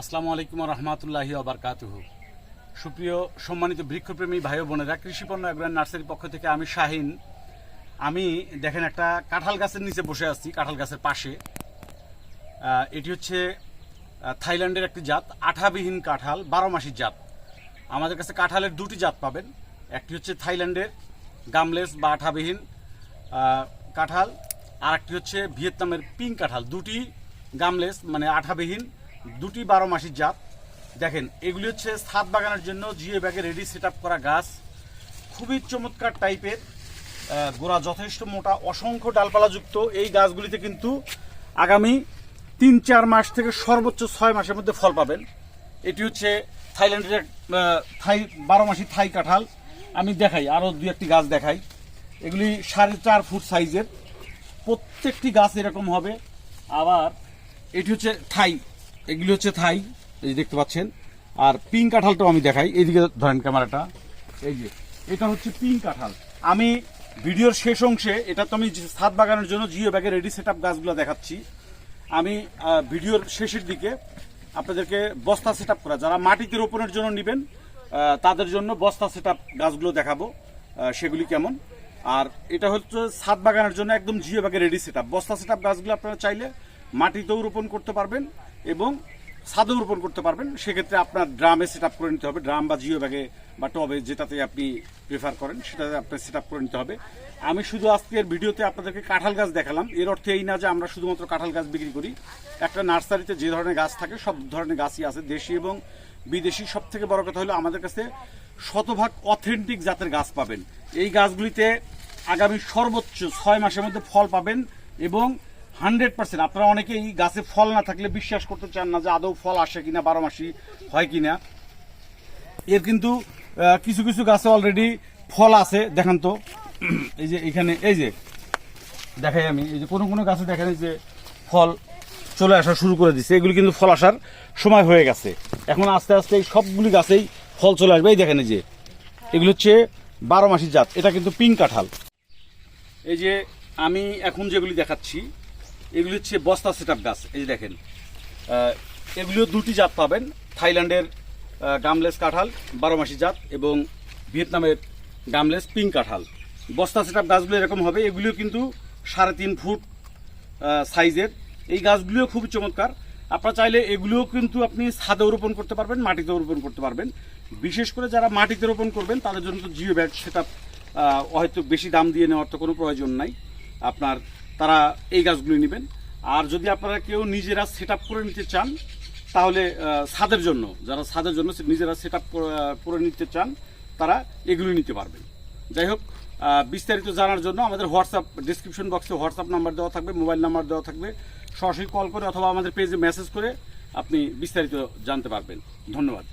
আসসালামু আলাইকুম রহমতুল্লাহি আবরকাতুহু সুপ্রিয় সম্মানিত বৃক্ষপ্রেমী ভাই বোনেরা কৃষিপণ্য অ্যাগ্রান নার্সারির পক্ষ থেকে আমি শাহিন। আমি দেখেন একটা কাঁঠাল গাছের নিচে বসে আছি, কাঁঠাল গাছের পাশে। এটি হচ্ছে থাইল্যান্ডের একটি জাত, আঠাবিহীন কাঁঠাল, বারো মাসির জাত। আমাদের কাছে কাঁঠালের দুটি জাত পাবেন। একটি হচ্ছে থাইল্যান্ডের গামলেস বা আঠাবিহীন কাঁঠাল। আর একটি হচ্ছে ভিয়েতনামের পিঙ্ক কাঁঠাল। দুটি গামলেস মানে আঠাবিহীন দুটি বারো মাসির জাত। দেখেন, এগুলি হচ্ছে ছাদ বাগানের জন্য জিও ব্যাগে রেডি সেট করা গাছ। খুবই চমৎকার টাইপের গোড়া যথেষ্ট মোটা, অসংখ্য ডালপালাযুক্ত। এই গাছগুলিতে কিন্তু আগামী তিন চার মাস থেকে সর্বোচ্চ ছয় মাসের মধ্যে ফল পাবেন। এটি হচ্ছে থাইল্যান্ডের থাই, বারো মাসি থাই কাঁঠাল। আমি দেখাই, আরও দু একটি গাছ দেখাই। এগুলি সাড়ে চার ফুট সাইজের প্রত্যেকটি গাছ এরকম হবে। আবার এটি হচ্ছে থাই। এগুলি হচ্ছে থাই, এই দেখতে পাচ্ছেন। আর পিঙ্ক কাঁঠালটাও আমি দেখাই। এইদিকে ধরেন ক্যামেরাটা। এই যে, এটা হচ্ছে পিঙ্ক কাঁঠাল। আমি ভিডিওর শেষ অংশে, এটা তো আমি ছাদ বাগানের জন্য জিও ব্যাগে রেডি সেট আপ গাছগুলো দেখাচ্ছি। আমি ভিডিওর শেষের দিকে আপনাদেরকে বস্তা সেট করা। যারা মাটিতে রোপণের জন্য নেবেন তাদের জন্য বস্তা সেট আপ গাছগুলো দেখাবো সেগুলি কেমন। আর এটা হচ্ছে ছাদ বাগানের জন্য একদম জিও ব্যাগে রেডি সেট আপ বস্তা সেট আপ গাছগুলো আপনারা চাইলে মাটিতেও রোপণ করতে পারবেন। এবং ছাদেও রোপণ করতে পারবেন। সেক্ষেত্রে আপনার ড্রামে সেট করে নিতে হবে। ড্রাম বা জিও ব্যাগে বা টবে যেটাতে আপনি প্রেফার করেন, সেটাতে আপনার সেট করে নিতে হবে। আমি শুধু আজকের ভিডিওতে আপনাদেরকে কাঁঠাল গাছ দেখালাম। এর অর্থে এই না যে আমরা শুধুমাত্র কাঁঠাল গাছ বিক্রি করি। একটা নার্সারিতে যে ধরনের গাছ থাকে, সব ধরনের গাছই আছে। দেশি এবং বিদেশি। সব থেকে বড় কথা হলো আমাদের কাছে শতভাগ অথেন্টিক জাতের গাছ পাবেন। এই গাছগুলিতে আগামী সর্বোচ্চ ছয় মাসের মধ্যে ফল পাবেন এবং হান্ড্রেড পার্সেন্ট। আপনারা অনেকেই গাছে ফল না থাকলে বিশ্বাস করতে চান না যে আদৌ ফল আসে কিনা বারো মাসি হয় কিনা। এর কিন্তু কিছু কিছু গাছে অলরেডি ফল আছে, দেখেন তো। এই যে এখানে, এই যে, দেখাই আমি। এই যে কোনো কোনো গাছে দেখেন যে ফল চলে আসা শুরু করে দিচ্ছে এগুলি কিন্তু ফল আসার সময় হয়ে গেছে। এখন আস্তে আস্তে এই সবগুলি গাছেই ফল চলে আসবে। এই দেখেন এই যে, এগুলো হচ্ছে বারো মাসির জাত। এটা কিন্তু পিঙ্ক কাঁঠাল। এই যে আমি এখন যেগুলি দেখাচ্ছি এগুলি হচ্ছে বস্তা সেট গাছ, এই যে দেখেন। এগুলিও দুটি জাত পাবেন, থাইল্যান্ডের গামলেস কাঁঠাল বারো মাসি জাত, এবং ভিয়েতনামের গামলেস পিঙ্ক কাঁঠাল। বস্তা সেট গাছগুলো এরকম হবে, এগুলিও কিন্তু সাড়ে তিন ফুট সাইজের। এই গাছগুলিও খুব চমৎকার। আপনারা চাইলে এগুলিও কিন্তু আপনি ছাদেও রোপণ করতে পারবেন, মাটিতেও রোপণ করতে পারবেন। বিশেষ করে যারা মাটিতে রোপণ করবেন, তাদের জন্য তো জিও ব্যাগ সেটা হয়তো বেশি দাম দিয়ে নেওয়ার তো কোনো প্রয়োজন নাই। আপনার তারা এই গাছগুলি নেবেন। আর যদি আপনারা কেউ নিজেরা সেট করে নিতে চান, তাহলে ছাদের জন্য, যারা ছাদের জন্য নিজেরা সেট করে নিতে চান, তারা এগুলি নিতে পারবেন। যাই হোক বিস্তারিত জানার জন্য আমাদের হোয়াটসঅ্যাপ ডিসক্রিপশন বক্সে হোয়াটসঅ্যাপ নাম্বার দেওয়া থাকবে, মোবাইল নাম্বার দেওয়া থাকবে। সরাসরি কল করে অথবা আমাদের পেজে মেসেজ করে আপনি বিস্তারিত জানতে পারবেন। ধন্যবাদ।